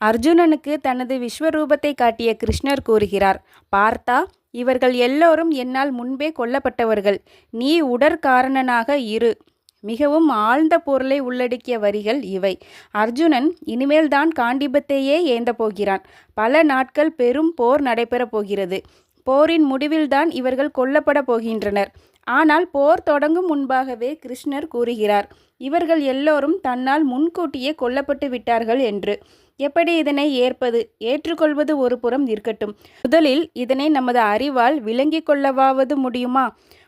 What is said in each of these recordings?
அர்ஜுனனுக்கு தனது விஸ்வரூபத்தை காட்டிய கிருஷ்ணர் கூறுகிறார் பார்த்தா இவர்கள் எல்லோரும் என்னால் முன்பே கொல்லப்பட்டவர்கள். நீ உடற்காரணனாக இரு. மிகவும் ஆழ்ந்த பொருளை உள்ளடக்கிய வரிகள் இவை. அர்ஜுனன் இனிமேல்தான் காண்டிபத்தையே ஏந்த போகிறான். பல நாட்கள் பெரும் போர் நடைபெறப் போகிறது. போரின் முடிவில்தான் இவர்கள் கொல்லப்பட போகின்றனர். ஆனால் போர் தொடங்கும் முன்பாகவே கிருஷ்ணர் கூறுகிறார் இவர்கள் எல்லோரும் தன்னால் முன்கூட்டியே கொல்லப்பட்டு விட்டார்கள் என்று. எப்படி இதனை ஏற்பது? ஏற்றுக்கொள்வது ஒரு புறம் இருக்கட்டும். முதலில் இதனை நமது அறிவால் விளங்கிக் கொள்ளவாவது முடியுமா?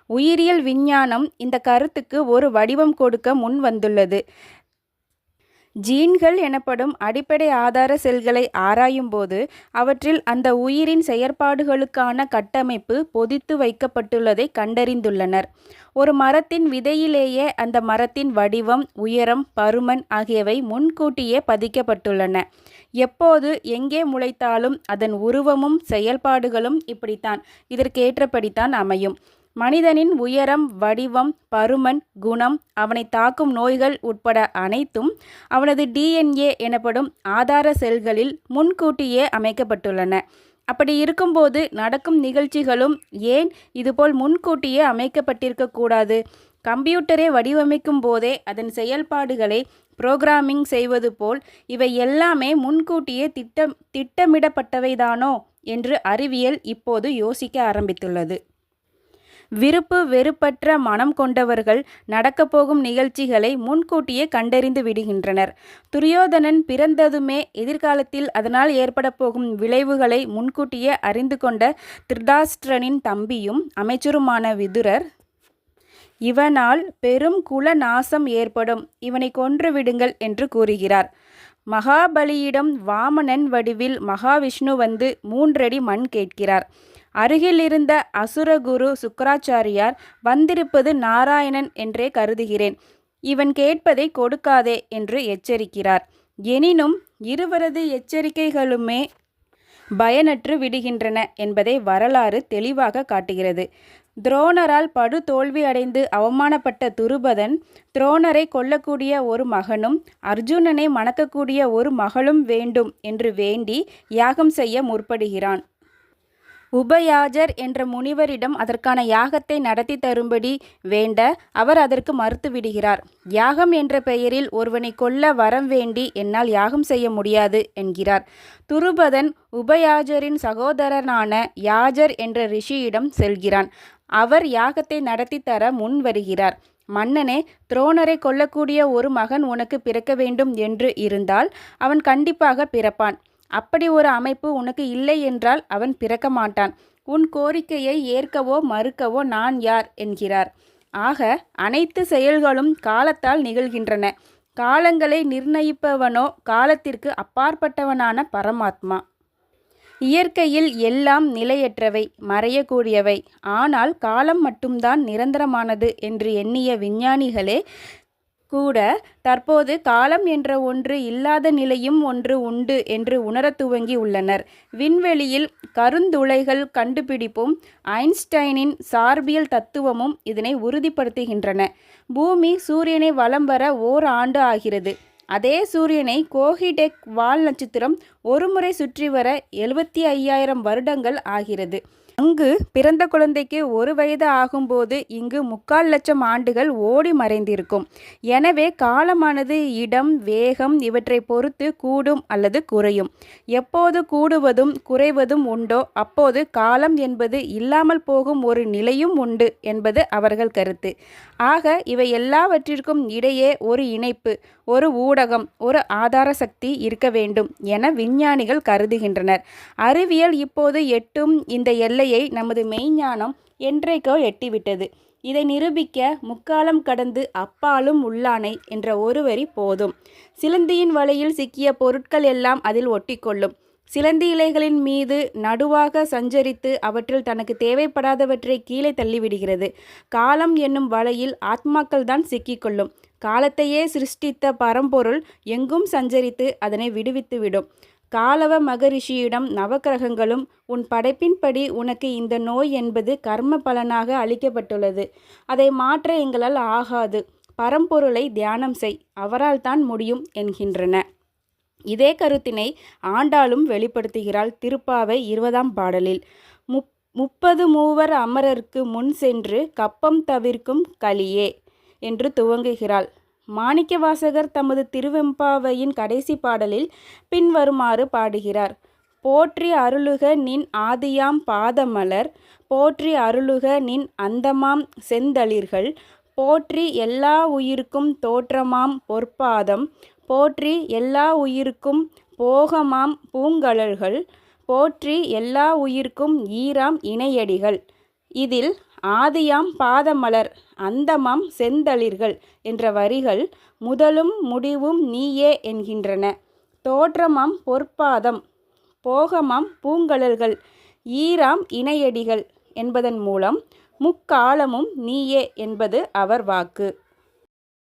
உயிரியல் விஞ்ஞானம் இந்த கருத்துக்கு ஒரு வடிவம் கொடுக்க முன் வந்துள்ளது. ஜீன்கள் எனப்படும் அடிப்படை ஆதார செல்களை ஆராயும்போது அவற்றில் அந்த உயிரின் செயற்பாடுகளுக்கான கட்டமைப்பு பொதித்து வைக்கப்பட்டுள்ளதை கண்டறிந்துள்ளனர். ஒரு மரத்தின் விதையிலேயே அந்த மரத்தின் வடிவம் உயரம் பருமன் ஆகியவை முன்கூட்டியே பதிக்கப்பட்டுள்ளன. எப்போது எங்கே முளைத்தாலும் அதன் உருவமும் செயல்பாடுகளும் இப்படித்தான். இதற்கேற்றபடித்தான் அமையும். மனிதனின் உயரம் வடிவம் பருமன் குணம் அவனை தாக்கும் நோய்கள் உட்பட அனைத்தும் அவனது டிஎன்ஏ எனப்படும் ஆதார செல்களில் முன்கூட்டியே அமைக்கப்பட்டுள்ளன. அப்படி இருக்கும்போது நடக்கும் நிகழ்ச்சிகளும் ஏன் இதுபோல் முன்கூட்டியே அமைக்கப்பட்டிருக்க கூடாது? கம்ப்யூட்டரை வடிவமைக்கும் போதே அதன் செயல்பாடுகளை புரோகிராமிங் செய்வது போல் இவை எல்லாமே முன்கூட்டியே திட்டம் திட்டமிடப்பட்டவைதானோ? என்று அறிவியல் இப்போது யோசிக்க ஆரம்பித்துள்ளது. விருப்பு வெறுப்பற்ற மனம் கொண்டவர்கள் நடக்கப்போகும் நிகழ்ச்சிகளை முன்கூட்டியே கண்டறிந்து விடுகின்றனர். துரியோதனன் பிறந்ததுமே எதிர்காலத்தில் அதனால் ஏற்பட போகும் விளைவுகளை முன்கூட்டியே அறிந்து கொண்ட திருடாஸ்டிரனின் தம்பியும் அமைச்சருமான விதுரர் இவனால் பெரும் குல நாசம் ஏற்படும். இவனை கொன்று விடுங்கள் என்று கூறுகிறார். மகாபலியிடம் வாமனன் வடிவில் மகாவிஷ்ணு வந்து மூன்றடி மண் கேட்கிறார். அருகிலிருந்த அசுரகுரு சுக்கராச்சாரியார் வந்திருப்பது நாராயணன் என்றே கருதுகிறேன். இவன் கேட்பதை கொடுக்காதே என்று எச்சரிக்கிறார். எனினும் இருவரது எச்சரிக்கைகளுமே பயனற்று விடுகின்றன என்பதை வரலாறு தெளிவாக காட்டுகிறது. துரோணரால் படு தோல்வி அடைந்து அவமானப்பட்ட துருபதன் துரோணரை கொல்லக்கூடிய ஒரு மகனும் அர்ஜுனனை மணக்கக்கூடிய ஒரு மகளும் வேண்டும் என்று வேண்டி யாகம் செய்ய முற்படுகிறான். உபயாஜர் என்ற முனிவரிடம் அதற்கான யாகத்தை நடத்தி தரும்படி வேண்ட அவர் அதற்கு மறுத்துவிடுகிறார் யாகம் என்ற பெயரில் ஒருவனை கொல்ல வரம் வேண்டி என்னால் யாகம் செய்ய முடியாது என்கிறார். துருபதன் உபயாஜரின் சகோதரனான யாஜர் என்ற ரிஷியிடம் செல்கிறான். அவர் யாகத்தை நடத்தி தர முன் வருகிறார். மன்னனே துரோணரை கொல்லக்கூடிய ஒரு மகன் உனக்கு பிறக்க வேண்டும் என்று இருந்தால் அவன் கண்டிப்பாக பிறப்பான். அப்படி ஒரு அமைப்பு உனக்கு இல்லை என்றால் அவன் பிறக்க மாட்டான். உன் கோரிக்கையை ஏற்கவோ மறுக்கவோ நான் யார்? என்கிறார். ஆக அனைத்து செயல்களும் காலத்தால் நிகழ்கின்றன. காலங்களை நிர்ணயிப்பவனோ காலத்திற்கு அப்பாற்பட்டவனான பரமாத்மா. இயற்கையில் எல்லாம் நிலையற்றவை மறையக்கூடியவை. ஆனால் காலம் மட்டும்தான் நிரந்தரமானது என்று எண்ணிய விஞ்ஞானிகளே கூட தற்போது காலம் என்ற ஒன்று இல்லாத நிலையும் ஒன்று உண்டு என்று உணரத் துவங்கி உள்ளனர். விண்வெளியில் கருந்துளைகள் கண்டுபிடிப்பும் ஐன்ஸ்டைனின் சார்பியல் தத்துவமும் இதனை உறுதிப்படுத்துகின்றன. பூமி சூரியனை வலம் வர ஓர் ஆண்டு ஆகிறது. அதே சூரியனை கோஹிடெக் வால் நட்சத்திரம் ஒருமுறை சுற்றி வர எழுபத்தி ஐயாயிரம் வருடங்கள் ஆகிறது. அங்கு பிறந்த குழந்தைக்கு ஒரு வயது ஆகும்போது இங்கு முக்கால் லட்சம் ஆண்டுகள் ஓடி மறைந்திருக்கும். எனவே காலமானது இடம் வேகம் இவற்றை பொறுத்து கூடும் அல்லது குறையும். எப்போது கூடுவதும் குறைவதும் உண்டோ அப்போது காலம் என்பது இல்லாமல் போகும் ஒரு நிலையும் உண்டு என்பது அவர்கள் கருத்து. ஆக இவை எல்லாவற்றிற்கும் இடையே ஒரு இணைப்பு ஒரு ஊடகம் ஒரு ஆதார சக்தி இருக்க வேண்டும் என விஞ்ஞானிகள் கருதுகின்றனர். அறிவியல் இப்போது எட்டும் இந்த எல்லை நிலையை நமது மெய்ஞானம் என்றைக்கோ எட்டிவிட்டது. இதை நிரூபிக்க முக்காலம் கடந்து அப்பாலும் உள்ளானை என்ற ஒரு வரி போதும். சிலந்தியின் வலையில் சிக்கிய பொருட்கள் எல்லாம் அதில் ஒட்டிக்கொள்ளும். சிலந்தி இலைகளின் மீது நடுவாக சஞ்சரித்து அவற்றில் தனக்கு தேவைப்படாதவற்றை கீழே தள்ளிவிடுகிறது. காலம் என்னும் வலையில் ஆத்மாக்கள் தான் சிக்கிக்கொள்ளும். காலத்தையே சிருஷ்டித்த பரம்பொருள் எங்கும் சஞ்சரித்து அதனை விடுவித்துவிடும். காலவ மகரிஷியிடம் நவக்கிரகங்களும் உன் படைப்பின்படி உனக்கு இந்த நோய் என்பது கர்ம பலனாக அளிக்கப்பட்டுள்ளது. அதை மாற்ற எங்களால் ஆகாது. பரம்பொருளை தியானம் செய். அவரால் தான் முடியும் என்கின்றன. இதே கருத்தினை ஆண்டாளும் வெளிப்படுத்துகிறாள் திருப்பாவை இருபதாம் பாடலில். முப் முப்பது மூவர் அமரருக்கு முன் சென்று கப்பம் தவிர்க்கும் கலியே என்று துவங்குகிறாள். மாணிக்கவாசகர் தமது திருவெம்பாவையின் கடைசி பாடலில் பின்வருமாறு பாடுகிறார். போற்றி அருளுக நின் ஆதியாம் பாதமலர் போற்றி அருளுக நின் அந்தமாம் செந்தளிர்கள் போற்றி எல்லா உயிருக்கும் தோற்றமாம் பொற்பாதம் போற்றி எல்லா உயிருக்கும் போகமாம் பூங்கழல்கள் போற்றி எல்லா உயிர்க்கும் ஈராம் இணையடிகள் இதில் ஆதியாம் பாதமலர் அந்தமாம் செந்தளிர்கள் என்ற வரிகள் முதலும் முடிவும் நீயே என்கின்றன. தோற்றமாம் பொற்பாதம் போகமாம் பூங்கழல்கள் ஈராம் இணையடிகள் என்பதன் மூலம் முக்காலமும் நீயே என்பது அவர் வாக்கு.